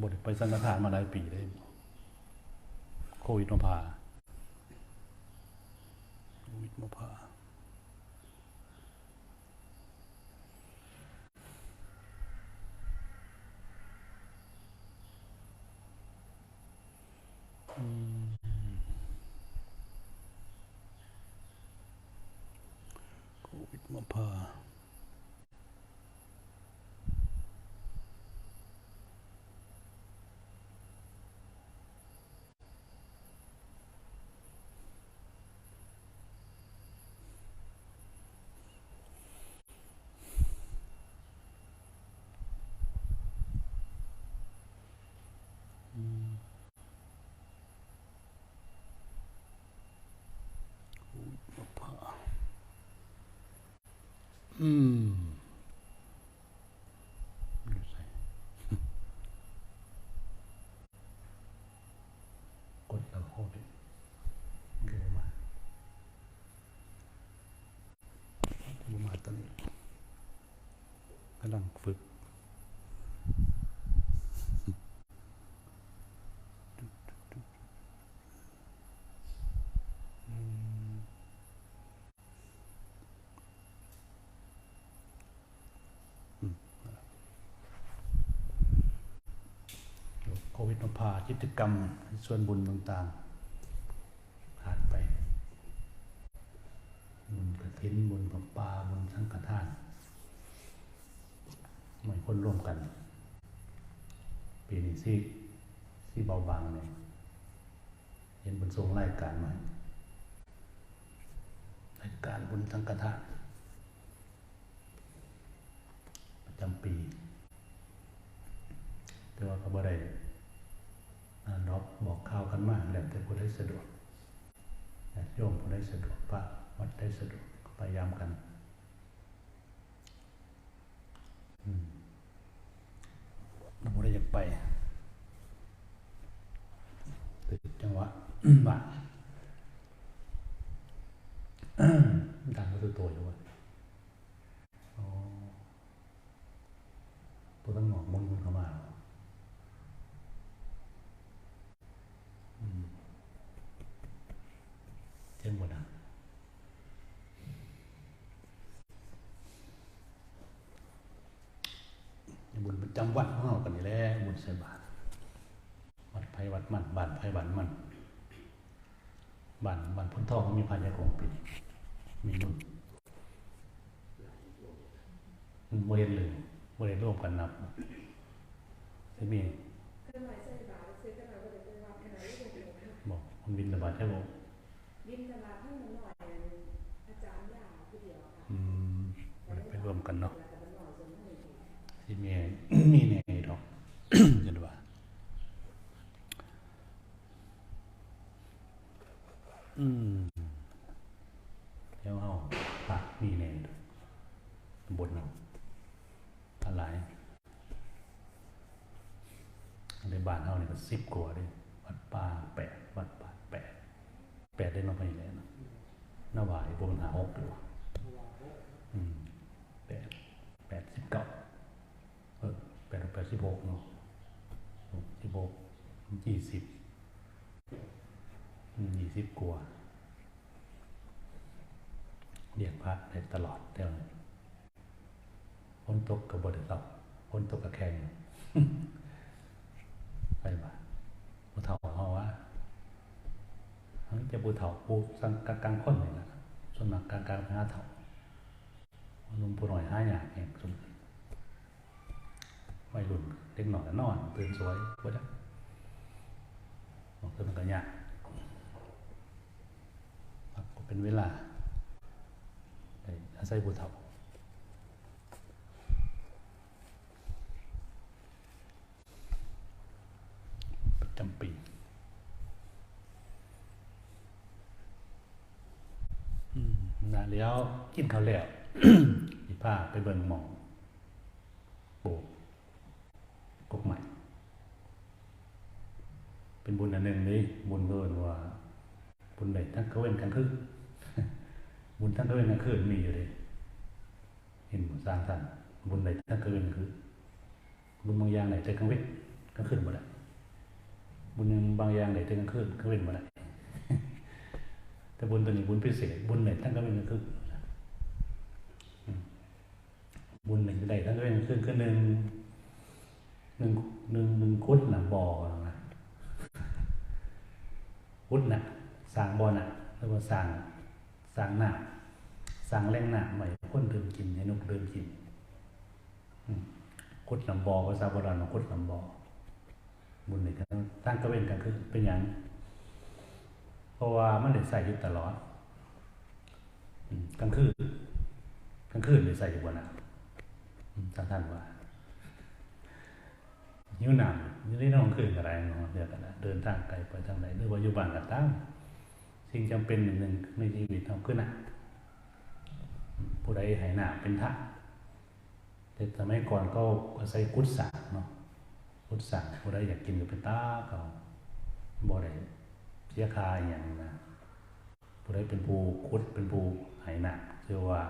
บไดไปสังฆทานมาหลายปีได้โควิดมาพาโควิดมาพาอืมโควิดมาพา มะพร้าวอืมไม่ใช่ กดแล้วโคตรเร็วมาบูมาตอนนี้กำลังฝึกโควิดมาพากิจกรรมส่วนบุญต่างๆผ่านไป บุญกระถินบุญประปาบุญสังฆทานไม่ค นร่วมกัน ปีนี้ซี่ซี่เบาบางเนี่ยเห็นบุญทรงรายการมาให้รายการบุญสังฆทานประจำปี แต่ว่าก็บ่ได้อ่านอกบอกข่าวกันมากแล้วแต่ผู้ได้สะดวกโยมผู้ได้สะดวกพระวัดได้สะดวกพยายามกันอืม เราบ่ได้อยากไปติดจังหวะบ้านดังก็ตัวโตอยู่วะโอ้ตัวตั้งหงอกมึงมุนเข้ามา เช่นหมดอะบุญประ จำวัดของเรากันนี่แหละบุญใส่บาตรวัดไผ่วัดมันบ้านไผ่บ้านมันบ้านบ้านพุทธทองมีพานยาคงปีนี้มีบุญมันเวนเลยเวนร่วมกันนับจะมีเครื่องหมายใส่บาตรซื้อกันมาก็จะเป็นวัดขนาดที่เป็นเองค่ะบอกคุณบินตบาทใช่ไหมบินตลาดทั้งมันหน่อยอาจารย์ยาผู้เดียวค่ะอืมบ่ได้ไปร่วมกันเนาะ ที่มีมีในดอกเห็นว่าอืมเดี๋ยวเอาปากมีในบนเนาะอะไรในบ้านเฮานี่ก็สิบกว่าเลยวัดป่าแปดวัดป่าแปดแปดได้เนาะไปแล้วเนาะหน้าวายบนหาหกอยู่อืมแปดแปดสิบเก้า เออแปดแปดสิบหกเนาะสิบหกยี่สิบยี่สิบกว่าเรียกพระได้ตลอดเท่านั้นฝนตกกับบไดรับฝนตกกับแข่งไปบ้านผู้เฒ่าเฮาว่าเฮ้ยจะผู้เฒ่าผู้สังกลางคนนี่แหละส่วนมากกลางๆหาเฒ่าหนุ่มผู้หน่อยหาหยาแห่งสม วัยรุ่นเด็กหน่อยนอนตื่นสวยก็ได้บางทีมันก็ยากก็เป็นเวลาได้อาศัยบุตรเฒ่าประจำปีนะแล้วกินข้าวแล้วอีผ้าไปเบิ่งหมองปลูก กกใหม่ เป็นบุญอันหนึ่งนี่บุญเกินว่า บุญใดทั้งเขาเว้นกันคืนบุญทั้งเขาเว้นกันคืนมีอยู่เลย เห็นสร้างสรรค์บุญใดทั้งเขาเว้นกันคือ บุญบางอย่างไหนแต่กังเว้นกลางคืนบ่ได้บุญบางอย่างได้ถึงกลางคืนกลางเว้นบ่ได้แต่บุญตัวนี้บุญพิเศษ บุญไหนทั้งกลางเว้นกลางคืนอืมบุญหนึ่งได้ทั้งกลางเว้นกลางคืนคือหนึ่ง นึ่งหนึ่งหนึ่งคุดนะบ่อนะคุดนะสร้างบ่อน่ะแล้วก็สร้างสร้างน้ำสร้างแหล่งน้ำใหม่คนเดื่มกินให้นกเดื่มกินคุดลำบอภาษาโบราณว่าคุดลำบอบุญนี่ก็ตั้งกระเว้นกันคือเป็นอย่างเพราะว่ามันได้ใส่อยู่ตลอดกลางคืนกลางคืนได้ใส่อยู่บนน่ะอืมท่านท่านว่า หิวหนาวอยู่ในน้องคืนอะไรเนาะเดือกันนะเดินทางไกลไปทางไหนหรือว่าอยู่บ้านก็ตามสิ่งจำเป็นหนึ่งหนึ่งในชีวิตเราคือหนักผู้ใดหายหนาเป็นทะแต่สมัยก่อนก็อาศัยกุศสากเนาะกุศสากผู้ใดอยากกินก็เป็นตาเขาบ่ได้เสียคาอย่างนะผู้ใดเป็นผู้คุดเป็นผู้ไหหนักเชื่อว่า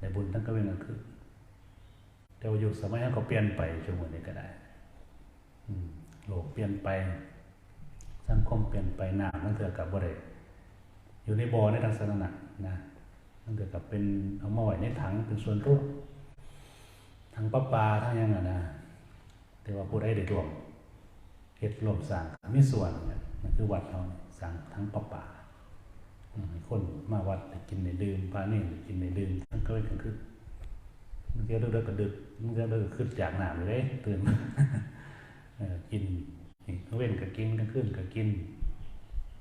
ในบุญทั้งก็เป็นก็คือแต่ว่ายุคสมัยนั้นก็เปลี่ยนไปช่วงนี้ก็ได้ โลกเปลี่ยนไป สังคมเปลี่ยนไปหน้ำมันเถือกับบ่ได้อยู่ในบ่อในทางสาธานะมันเถือกับเป็นเอามาไว้ในถังเป็นส่วนรวมทั้งประปาทั้งยังอะนะแต่ว่าผู้ใดได้รวมเฮ็ดรวมสร้างมีส่วนเนี่ยมันคือวัดเราเนี่ยสร้างทั้งประปาคนมาวัดได้กินได้ดื่มพระนี่ได้กินได้ดื่มทั้งก็เป็นคือมันเที่ยวเลิกๆก็ดึกมันก็เลิกขึ้นจากหน้ำเลยตื่น กินเว้นก็กินก็ขึ้นก็กิน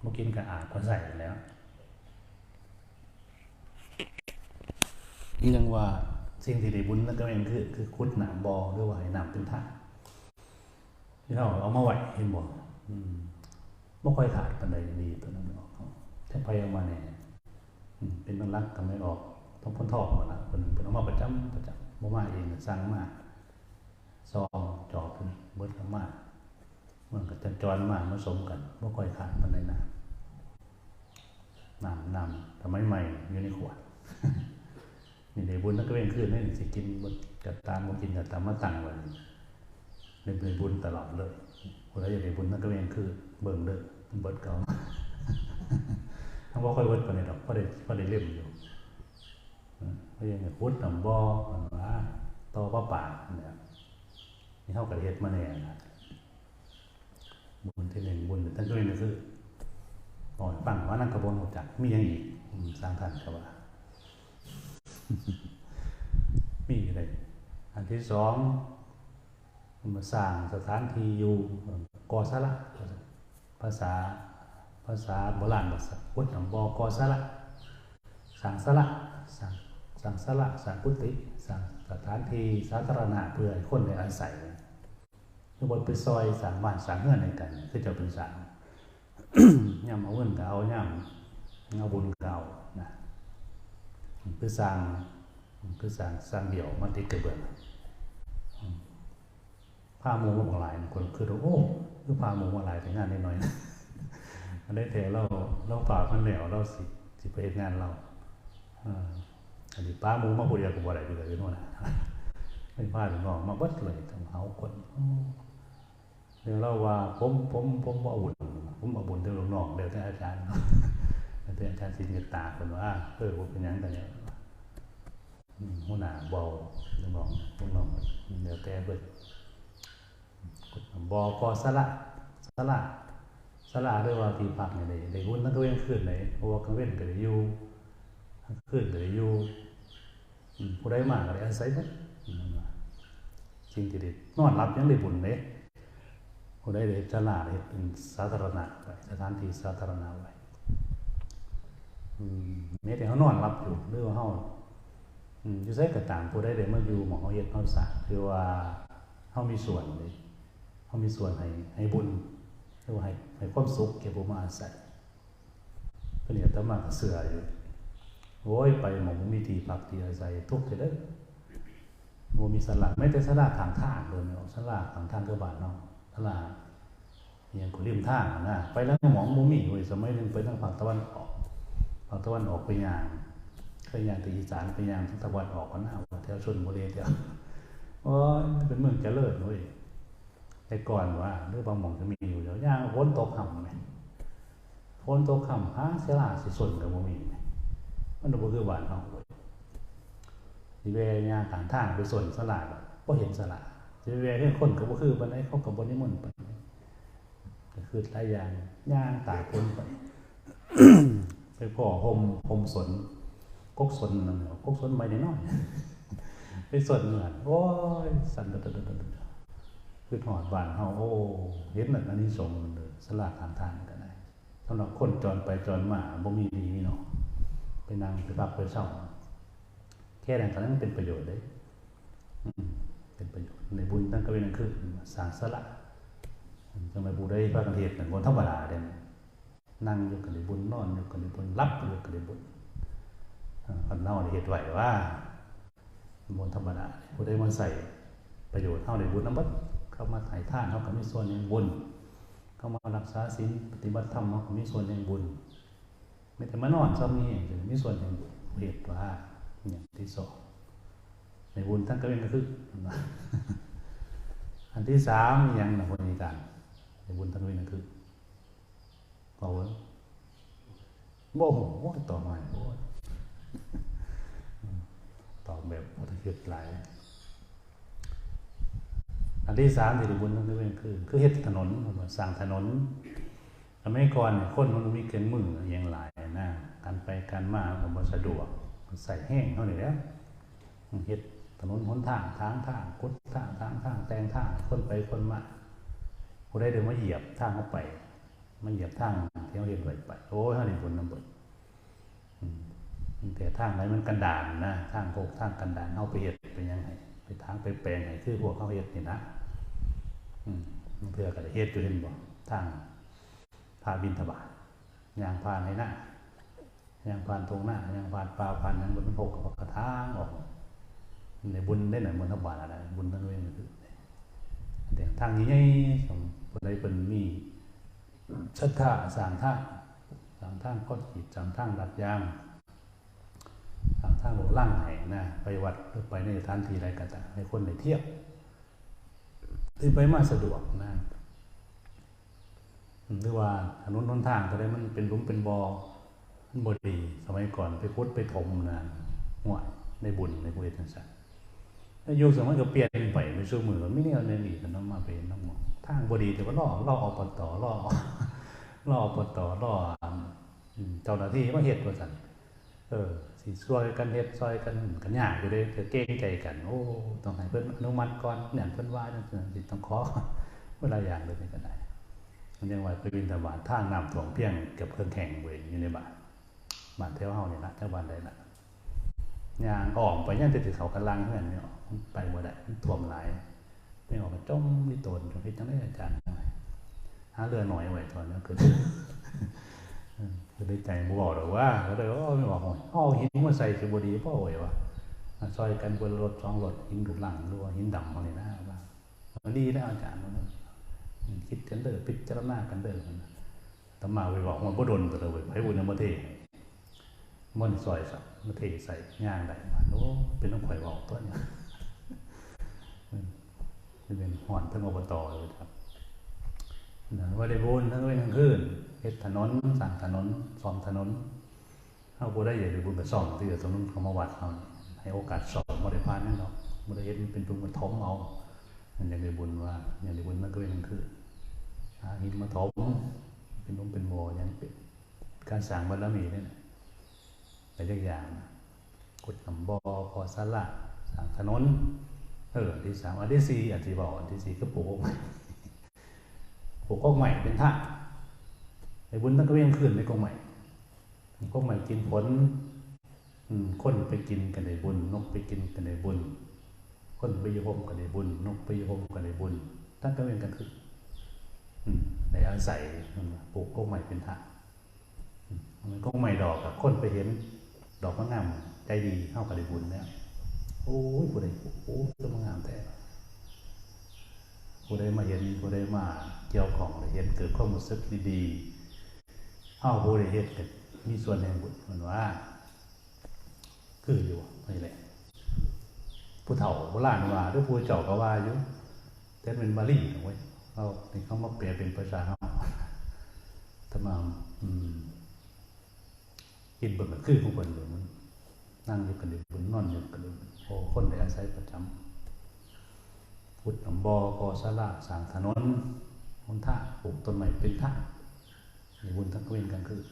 บ่อกินก็อาบก็ใส่แล้วยังว่าสิ่งที่ได้บุญนั่นก็เองคือคือคุดหนามบอหรือว่าหน้ำเป็นท่าที่เราเอามาไหวเห็นบ่อืมไม่ค่อยขาดปันใดดีตัวนั้นไม่ออกถ้าไปเอามาเนี่ยเป็นต้นรักทำไม่ออกต้องพ้นทอหมดละคนหนึ่งเป็นเอามาประจำประจำบ่มาเองสร้างมาซองจอบเป็น เบิดกันมากมันก็จะจรมากผสมกันไม่ค่อยขาดปันใดนะน้ำน้ำทำไมใหม่อยู่ในขวดนี่ในบุญนักเว้นขึ้นนี่สิกินบดกัตามบ่กินกัตามมาตั้งไว้ในเป็นบุญตลอดเลยคนใดอย่ากได้บุญนักเว้นคือเบิ่งเด้อเบิดเก่าทั้งบ่ค่อยเบิดปานใดดอกเพอได้เพอได้เล่มอยู่เพราะยังไงพุทธนำบ่อว่าต่อพระป่าเนี่ย นี่เฮาก็เฮ็ดมาแน่ะบุญที่หนึ่งบุญท่านก็เว้นก็คือปล่อยฟังว่านั่นกระบวนรู้จักมีหยังอีกสร้างท่านก็ว่า มีอะไรอันที่สองมาสร้างสถานที่อยู่กอสละภาษาภาษาโบราณภาษาพุทธบอกอสละสั่งสละสั่งสั่งสละสั่งกุฏิสั่งสถานที่สาธารณะเพื่อให้คนได้อาศัย คือบนไปซอยสั่งบ้านสั่งเงื่อนในกันคือจะเป็นสั่งย่ำเอาเงินก็เอาย่ำเอาบุญก็เอานะคือสร้างคือสร้างสร้างเดี่ยวมันติดกระเบื้องผ้ามูมาหลายคนคือโอ้คือผ้ามูมาหลายแต่งานนิดหน่อยนะอันได้แต่เราเราฝากมันแล้วเราสิสิไปเฮ็ดงานเราอันนี้ป้ามูมาพูดเดียวกับบ่ได้อยู่เลยนู่นนะไม่พลาดน้องมาบิดเลยต้งเอาคนอ เดี๋ยวเราว่าผมผมผมบ่าบุญผมเอาบุญเดี๋ยวลูกน้องเดี๋ยวแต่อาจารย์แล้วแต่อาจารย์สิเมตตาคนว่าเออผมเป็นยังแต่เนี่ยอืมหัวหน้าเบาลูกน้องลูกน้องเดี๋ยวแต่เบิดบอกอสละสละสละด้วยว่าที่พักเนี่ยได้หุ้นนักเว้นขึ้นเลยเพราะว่ากลางเว้นก็ได้อยู่ขึ้นก็ได้อยู่ผู้ใดมาก็ได้อาศัยเบิดอืมสิ่งที่ได้นอนรับยังได้บุญเลย ผู้ใดได้สละได้เป็นสาธารณะไว้สถานที่สาธารณะไว้อืมแม้แต่เขานอนรับอยู่หรือว่าเขาอยู่ไสก็ตามผู้ใดได้มาอยู่หมองเฮาเฮ็ดเฮาสาคือว่าเฮามีส่วนเลยเฮามีส่วนให้ให้บุญหรือว่าให้ให้ความสุขแก่ผู้มาอาศัยเพิ่นเนี่ยตมากเชื่ออยู่โอ้ยไปหมองมีที่พักที่อาศัยทุกข์เด้อบ่มีศาลาแม้แต่ศาลาข้างทางเด้อเนาะศาลาข้างทางคือบ้านเนาะ ศาลาอหยังก็ริมท่างอะนะไปแล้วหมองบ่มีเว้ยสมัยนึงไปทางภาคตะวันออกภาคตะวันออกไปย่างเคยยางที่อีสานไปยางที่ตะวันออกกันหนาแถวชนบุรีแถวโอ้ยเป็นเมืองเจริญเว้ยแต่ก่อนว่าหรือบางหม่องจะมีอยู่แล้วย่างฝนตกห่ำไหมฝนตกห่ำหาเสยลาสิสนกับบ่มีไหมมันบ่คือบ้านเฮาเว้ยสิแวย่างกางท่าไปส่วนสลาแบบบ่เห็นสลาสิ แวเรื่องคนก็บ่คือปานใดเขาก็บ่นิมนต์ปานใดก็คือหลายอย่างย่างตากฝนไปไปพ่อห่มห่มสนกกสนนั่นกกสนใบน้อยไปสนเหมือนโอ้ยสั่นดดๆๆคือถอดบานเฮาโอ้เห็นนั่นอันนี้สงมันเลยสลากทางทางก็ได้สำหรับคนจรไปจรมาบ่มีดีมีเนาะไปนั่งไปพักไปเช่าแค่นั้นก็นั้นเป็นประโยชน์เด้อืม ประโยชน์ในบุญตั้งก็เป็นนั่นคือสางสละจังได๋ผู้ใดพากันเฮ็ดนั่นบ่ธรรมดาเด้นั่งอยู่กับในบุญนอนอยู่กับในบุญรับอยู่กับในบุญคนเน่าในเหตุไหวว่าบุญธรรมดาผู้ใดมาใส่ประโยชน์เท่าในบุญน้ำบัดเข้ามาถ่ายท่านเขาก็มีส่วนในบุญ เข้ามารักษาศีลปฏิบัติธรรมเขาก็มีส่วนในบุญไม่แต่มานอนซ้ำนี่เองมีส่วนในบุญเหตุว่าอย่างที่สอง ในบุญทั้งก็เป็นก็คืออันที่สามยังหนะคนนี้กันในบุญทั้งก็เป็นก็คือบอกว่าโมโหต่อมาโอ้ยตอบแบบพัฒคิดหลายอันที่สามที่บุญนั่นคือคือ คือเฮ็ดถนนสร้างถนนสมัยก่อนเนี่ยคนมันมีเครื่องมืออย่างหลายนะการไปการมาผมสะดวกใส่แห้งเท่านี้แล้วเฮ็ด ถนนหนทางทางทางกุดทางทางทางแต่งทางคนไปคนมาผู้ได้เดินมาเหยียบทางเข้าไปมันเหยียบทางที่เขาเห็นไว้ไปโอ้ยเขาเห็นผลน้ำเบิดแต่ทางไหนมันกันดานนะทางโคกทางกันดานเขาไปเห็ดเป็นยังไงไปทางไปแปลงไงคือพวกเขาเห็ดนี่นะเพื่อกันเห็ดอยู่เห็นบ่ทางพาบินทบาทยางพานในหน้ายางพานตรงหน้ายางพานปลาพานนั้นบนมันหกกับกระทางออก ในบุญได้หน่อยบุญทบาทอะไรบุญทั้งเว้นคือแต่ทางนี้ไงสมคนใดเป็นมีศรัทธาสางทางสางทางก้อนหินสางทางดัดยางสางทางโหลล่างไหนนะไปวัดหรือไปในสถานที่ใดก็ตามให้คนได้เที่ยวที่ไปมาสะดวกนะหรือว่าถนนหนทางก็ได้มันเป็นหลุมเป็นบอมันบดี สมัยก่อนไปพุดไปถมนะห่วยในบุญในพุทธศาสนา แล้วยุคสมัยก็เปลี่ยนไปไปสู่มือไม่แน่ในนี่กันน้องมาเป็นน้องหมอทางบดีแต่ว่าล่อล่ออปตล่อล่ออปตล่ออืมเจ้าหน้าที่มาเฮ็ดว่าซั่นเออสิช่วยกันเฮ็ดซอยกันกันยากอยู่เด้จะเก่งใจกัน โอ้ต้องให้เพิ่นอนุมัติก่อนเนี่ยเพิ่นว่าจังซั่นสิต้องขอเวลาอย่างเลยนี่ก็ได้มันยังว่าไปบินทบาททางน้ำท่วมเพียงเกับเครื่องแข่งเว้ยอยู่ในบ้านบ้านแถวเฮานี่ล่ะจังหวัดใดล่ะ ย่างก็ออกไปยังแต่สิเขากันลังเฮือนนี่ออกไปบ่ได้มันท่วมหลายไม่ออกมาจมนี่ตนจนพิจังได้อาจารย์หาเรือหน่อยไว้ตอนนั้คือคือได้ใจบ่บอกหรอว่าก็เลยว่าไม่บอกอยเอาหินมาใส่สิบดีพ่อไว้ว่าซอยกันบนรถสองรถหินดุหลังรือว่าหินดำมาเลยนะว่ามันดีนะอาจารย์มันคิดกันเด้อพิจารณากันเด้อมันตมาไปบอกมันบ่ดนตัวเลยให้บุญนมาเท มันซอยสับมาเทใส่ย่างได้มาโอ้เป็นต้องข่อยบอกตัวเนี้จะเป็นห่อนทั้งอบตเลยครับนะว่าได้บุญทั้งเว้นทั้งคืนเฮ็ดถนนสั่งถนนซ่อมถนนเฮาบ่ได้อยากได้บุญไปซ่อมที่ถนนของมาวัดเฮาให้โอกาสซ่อมบ่ได้ผ่านนั่นหรอกบ่ได้เฮ็ดเป็นตุงเป็นถมเอามันยากได้บุญว่าอยากได้บุญทั้งคืนทั้งคืนหาหินมาถมเป็นนุ่มเป็นโมยังเป็นการสร้างบารมีนี่นะ หลายอย่างนะขุดลำบอขอสละสร้างถนนเอออันที่สามอันที่สี่อันที่บอกอันที่สี่ก็ปลูกใหม่ปลูกอกใหม่เป็นท่าในบุญตั้งก็เวียงขึ้นในกองใหม่กองใหม่กินผลคนไปกินกันในบุญ นกไปกินกันในบุญ คนไปยมกันในบุญ นกไปยมกันในบุญตั้งก็เวียงกันขึ้นในอาศัยปลูกกองใหม่เป็นท่ามันกองใหม่ดอกกับคนไปเห็น ดอกมะงามใจดีเข้ากับในบุญแล้วโอ้ยผู้ใดโอ้ยตัวมันงามแต่ผู้ใดมาเห็นผู้ใดมาเกี่ยวของเห็นเกิดความรู้สึกดีๆเอ้าผู้ใดเห็นก็มีส่วนแห่งบุญมันว่า คืออยู่นี่แหละผู้เฒ่าโบราณว่าหรือผู้เจ้าก็ว่าอยู่แต่เป็นบาลีนะเว้ยเขานี่เขามาเปลี่ยนเป็นภาษาเฮาทำนองอืม คิดเบิ่งก็คือของเพิ่นเลยมันนั่งอยู่กันเดืบนนอนอยู่กันเดืบโอ้คนได้อาศัยประจำพุทธบ่อกอศาลาสางถนนหนท่าปลูกต้นไม้เป็นท่างมีบุญทั้งเว้นกลางคืน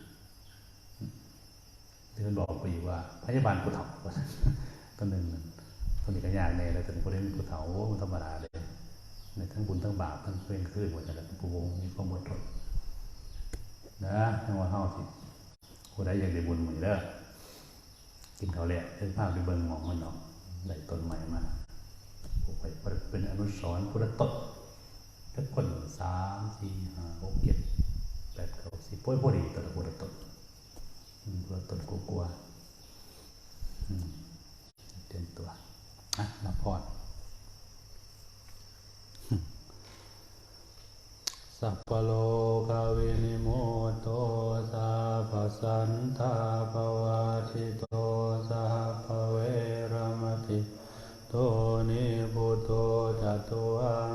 เดินบอกไปอยู่ว่าพยาบาลผู้เฒ่าว่าซั่นตอนหนึ่งนั่นตอนนี้ก็ยากแน่เลยตอนนี้คนได้มีผู้เฒ่ามันธรรมดาเลยในทั้งบุญทั้งบาปทั้งเว้นคืนหมดแต่ละผู้วงมีความอดทนนะทั้งว่าเฮาที่ ผู้ใดอยากได้บุญเหมือนเด้อกินข้าวแหละเดินภาพไปเบิ่งหมองมันเนาะได้ต้นใหม่มาปลูกไว้เป็นอนุสรณ์พุทธต้นทุกคนสามสี่ห้าหกเจ็ดแปดเก้าสิบป่วยพอดีตัวละพุทธต้นอืมพุทธตนกลัวเตรียมตัวอะนับพอด สัพพโลกวินิโมโตสัพพสันธาภวาทิโตสัพพเวรมติโตนิพุโตจตุวัง